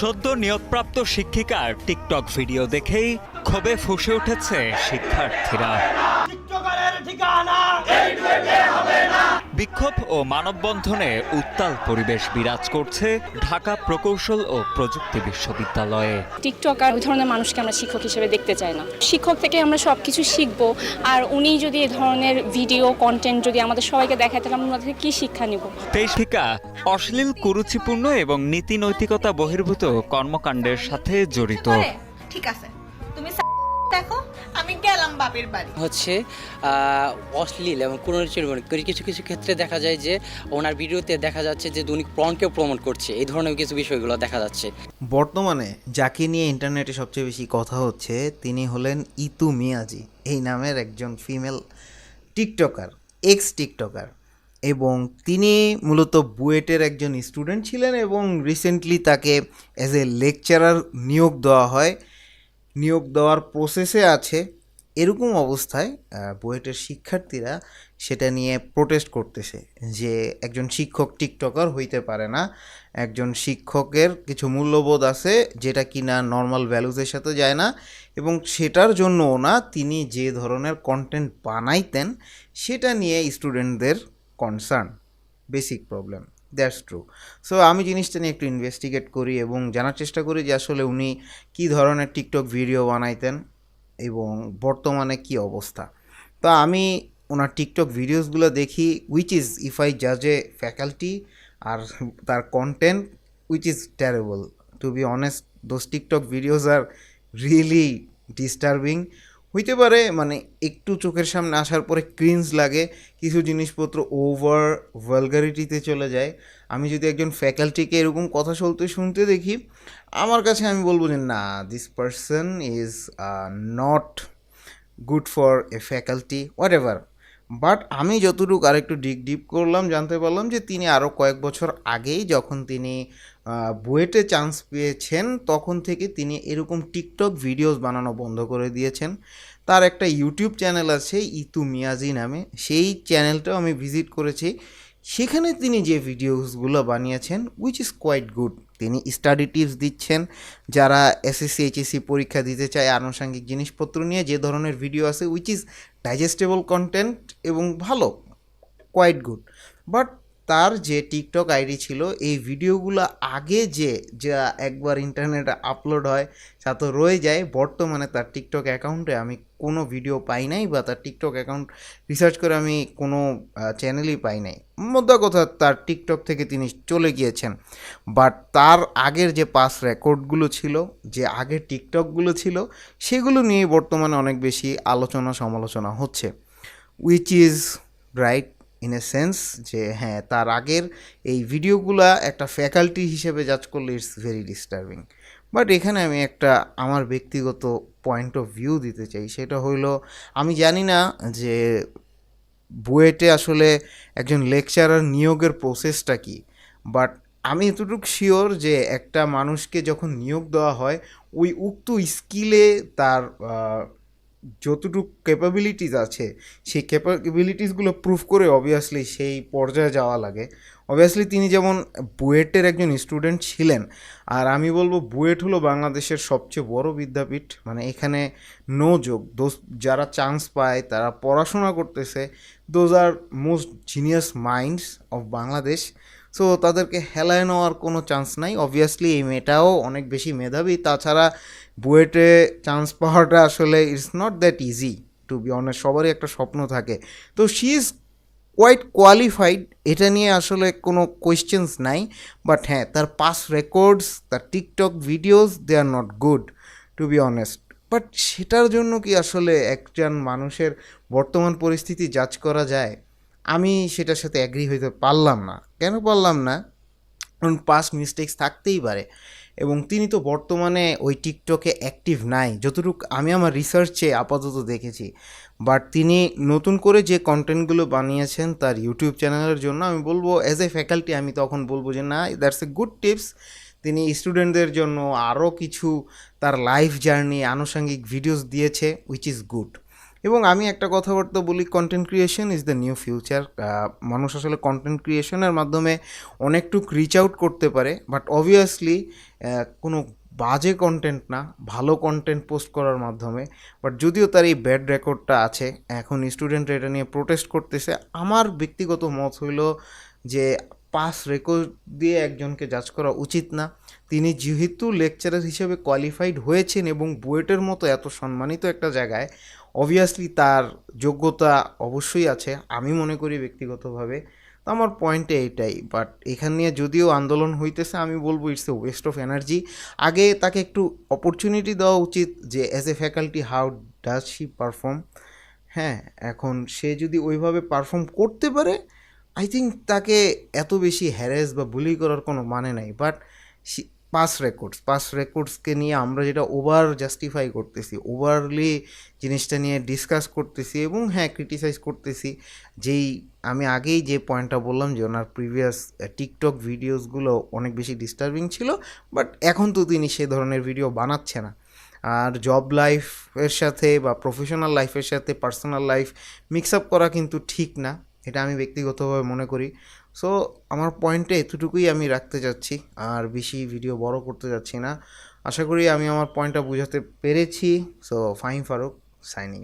সদ্য নিয়োগপ্রাপ্ত শিক্ষিকার টিকটক ভিডিও দেখেই ক্ষোভে ফুসে উঠেছে শিক্ষার্থীরা। ঠিকানা? বিক্ষোভ ও মানববন্ধনে উত্তাল পরিবেশ বিরাজ করছে ঢাকা প্রকৌশল ও প্রযুক্তি বিশ্ববিদ্যালয়ে। টিকটকার ওই ধরনের মানুষকে আমরা শিক্ষক হিসেবে দেখতে চাই না। শিক্ষক থেকে আমরা সব কিছু শিখব আর উনি যদি এ ধরনের ভিডিও কন্টেন্ট যদি আমাদের সবাইকে দেখায় তাহলে আমরা ওনাদের কি শিক্ষা নিব? তেইশিকা অশ্লীল কুরুচিপূর্ণ এবং নীতি নৈতিকতা বহির্ভূত কর্মকাণ্ডের সাথে জড়িত। ঠিক আছে। আমি গেলাম বাপের বাড়ি। হচ্ছে অশ্লীল এবং কুরুচিপূর্ণ কিছু কিছু ক্ষেত্রে দেখা যায় যে ওনার ভিডিওতে দেখা যাচ্ছে যে উনি প্রণকেও প্রমোট করছে। এই ধরনের কিছু বিষয়গুলো দেখা যাচ্ছে। বর্তমানে যাকে নিয়ে ইন্টারনেটে সবচেয়ে বেশি কথা হচ্ছে তিনি হলেন ইতু মিয়াজি। এই নামের একজন ফিমেল টিকটকার এক্স টিকটকার। এবং তিনি মূলত বুয়েটের একজন স্টুডেন্ট ছিলেন এবং রিসেন্টলি তাকে অ্যাজ এ লেকচারার নিয়োগ দেওয়া হয়। নিয়োগ দেওয়ার প্রসেসে আছে, এরকম অবস্থায় বুয়েটের শিক্ষার্থীরা সেটা নিয়ে প্রোটেস্ট করতেছে যে একজন শিক্ষক টিকটকার হইতে পারে না, একজন শিক্ষকের কিছু মূল্যবোধ আছে যেটা কিনা নর্মাল ভ্যালুজের সাথে যায় না এবং সেটার জন্য না তিনি যে ধরনের কন্টেন্ট বানাইতেন, সেটা নিয়ে স্টুডেন্টদের concern basic problem that's true. So আমি জিনিসটা নিয়ে একটু ইনভেস্টিগেট করি এবং জানার চেষ্টা করি যে আসলে উনি কী ধরনের টিকটক ভিডিও বানাইতেন এবং বর্তমানে কি অবস্থা। তো আমি ওনার টিকটক ভিডিওসগুলো দেখি উইচ ইজ ইফ আই জাজ এ ফ্যাকাল্টি আর তার content which is terrible to be honest those TikTok videos R really disturbing হইতে পারে মানে একটু চোখের সামনে আসার পরে ক্রিঞ্জ লাগে, কিছু জিনিসপত্র ওভার ভালগারিটিতে চলে যায়। আমি যদি একজন ফ্যাকাল্টিকে এরকম কথা চলতে শুনতে দেখি, আমার কাছে আমি বলব যে, না this person is not good for a faculty whatever but আমি যতটুকু আরেকটু ডিপ ডিপ করলাম, জানতে পারলাম যে, তিনি আরও কয়েক বছর আগেই যখন তিনি বুয়েটে চান্স পেয়েছেন, তখন থেকে তিনি এরকম টিকটক ভিডিওস বানানো বন্ধ করে দিয়েছেন। তার একটা ইউটিউব চ্যানেল আছে, ইতু মিয়াজি নামে। সেই চ্যানেলটাও আমি ভিজিট করেছি। সেখানে তিনি যে ভিডিওসগুলো বানিয়েছেন উইচ ইজ কোয়াইট গুড তিনি স্টাডি টিপস দিচ্ছেন। যারা এসএসসি এইচএসসি পরীক্ষা দিতে চায় আনুষঙ্গিক জিনিসপত্র নিয়ে, যে ধরনের ভিডিও আছে উইচ ইজ ডাইজেস্টেবল কন্টেন্ট এবং ভালো কোয়াইট গুড বাট তার যে টিকটক আইডি ছিল, এই ভিডিওগুলো আগে যে, যা একবার ইন্টারনেটে আপলোড হয়, তা তো রয়ে যায়। বর্তমানে তার টিকটক অ্যাকাউন্টে আমি কোনো ভিডিও পাই নাই বা তার টিকটক অ্যাকাউন্ট রিসার্চ করে আমি কোনো চ্যানেলই পাই নাই। মোদ্দা কথা, তার টিকটক থেকে তিনি চলে গিয়েছেন। বাট তার আগের যে পাস রেকর্ডগুলো ছিল, যে আগের টিকটকগুলো ছিল, সেগুলো নিয়ে বর্তমানে অনেক বেশি আলোচনা সমালোচনা হচ্ছে। Which is right in a sense যে হ্যাঁ তার আগের এই ভিডিওগুলা একটা ফ্যাকাল্টি হিসেবে জাজ করলে ইটস ভেরি ডিস্টার্বিং বাট এখানে আমি একটা আমার ব্যক্তিগত পয়েন্ট অফ ভিউ দিতে চাই, সেটা হইল, আমি জানি না যে বুয়েটে আসলে একজন লেকচারার নিয়োগের প্রসেসটা কি বাট আমি এতটুকু শিওর যে একটা মানুষকে যখন নিয়োগ দেওয়া হয়, ওই উক্ত স্কিলে তার যতটুকু ক্যাপাবিলিটিস আছে, সেই ক্যাপাবিলিটিসগুলো প্রুফ করে অবভিয়াসলি সেই পর্যায়ে যাওয়া লাগে। অবভিয়াসলি তিনি যেমন বুয়েটের একজন স্টুডেন্ট ছিলেন, আর আমি বলব বুয়েট হলো বাংলাদেশের সবচেয়ে বড় বিদ্যাপীঠ মানে এখানে নো যোগ দোজ যারা চান্স পায়, তারা পড়াশোনা করতেছে those are most genius minds of Bangladesh so তাদেরকে হেলায় নেওয়ার কোনো চান্স নাই। অবভিয়াসলি এই মেয়েটাও অনেক বেশি মেধাবী। তাছাড়া বুয়েটে চান্স পাওয়াটা আসলে it's not that easy to be honest সবারই একটা স্বপ্ন থাকে। তো শি ইজ কোয়াইট কোয়ালিফাইড এটা নিয়ে আসলে কোনো কোয়েশ্চেন্স নাই। বাট হ্যাঁ তার পাস রেকর্ডস তার TikTok videos they are not good to be honest but সেটার জন্য কি আসলে একজন মানুষের বর্তমান পরিস্থিতি জাজ করা যায়? আমি সেটার সাথে অ্যাগ্রি হইতে পারলাম না। কেন পারলাম না? কারণ পাস্ট মিস্টেক্স থাকতেই পারে। এবং তিনি তো বর্তমানে ওই টিকটকে অ্যাক্টিভ নাই। যতটুকু আমি আমার রিসার্চে আপাতত দেখেছি। বাট তিনি নতুন করে যে কন্টেন্টগুলো বানিয়েছেন তার ইউটিউব চ্যানেলের জন্য, আমি বলব অ্যাজ এ ফ্যাকাল্টি আমি তখন বলব যে, না দ্যাটস এ গুড টিপস তিনি স্টুডেন্টদের জন্য আরও কিছু তার লাইফ জার্নি আনুষঙ্গিক ভিডিওস দিয়েছে উইচ ইজ গুড এবং আমি একটা কথাবার্তা বলি content creation is the new future মানুষ আসলে কন্টেন্ট ক্রিয়েশনের মাধ্যমে অনেকটুক রিচ আউট করতে পারে বাট অবভিয়াসলি কোনো বাজে কন্টেন্ট না, ভালো কন্টেন্ট পোস্ট করার মাধ্যমে। বাট যদিও তার এই ব্যাড রেকর্ডটা আছে, এখন স্টুডেন্টরা এটা নিয়ে প্রোটেস্ট করতেছে। আমার ব্যক্তিগত মত হইল যে পাস রেকর্ড দিয়ে একজনকে জাজ করা উচিত না। তিনি যেহেতু লেকচারার হিসেবে কোয়ালিফাইড হয়েছেন এবং বুয়েটের মতো এত সম্মানিত একটা জায়গায় অবভিয়াসলি তার যোগ্যতা অবশ্যই আছে, আমি মনে করি ব্যক্তিগতভাবে। তো আমার পয়েন্টে এইটাই বাট এখান নিয়ে যদিও আন্দোলন হইতেছে, আমি বলব it's a waste of energy আগে তাকে একটু অপরচুনিটি দেওয়া উচিত যে as a faculty how does she perform হ্যাঁ এখন সে যদি ওইভাবে পারফর্ম করতে পারে আই থিঙ্ক তাকে এত বেশি হ্যারেস বা বুলি করার কোনো মানে নাই বাট পাস রেকর্ডস পাস রেকর্ডসকে নিয়ে আমরা যেটা ওভার জাস্টিফাই করতেছি ওভারলি জিনিসটা নিয়ে ডিসকাস করতেছি এবং হ্যাঁ ক্রিটিসাইজ করতেছি। যেই আমি আগেই যে পয়েন্টটা বললাম যে ওনার প্রিভিয়াস টিকটক ভিডিওসগুলো অনেক বেশি ডিস্টার্বিং ছিল বাট এখন তো তিনি সে ধরনের ভিডিও বানাচ্ছে না। আর জব লাইফের সাথে বা প্রফেশনাল লাইফের সাথে পার্সোনাল লাইফ মিক্স আপ করা কিন্তু ঠিক না। এটা আমি ব্যক্তিগতভাবে মনে করি। সো আমার পয়েন্টে এতটুকুই আমি রাখতে যাচ্ছি। আর বেশি ভিডিও বড় করতে যাচ্ছি না। আশা করি আমি আমার পয়েন্টটা বোঝাতে পেরেছি। So fine Faruk signing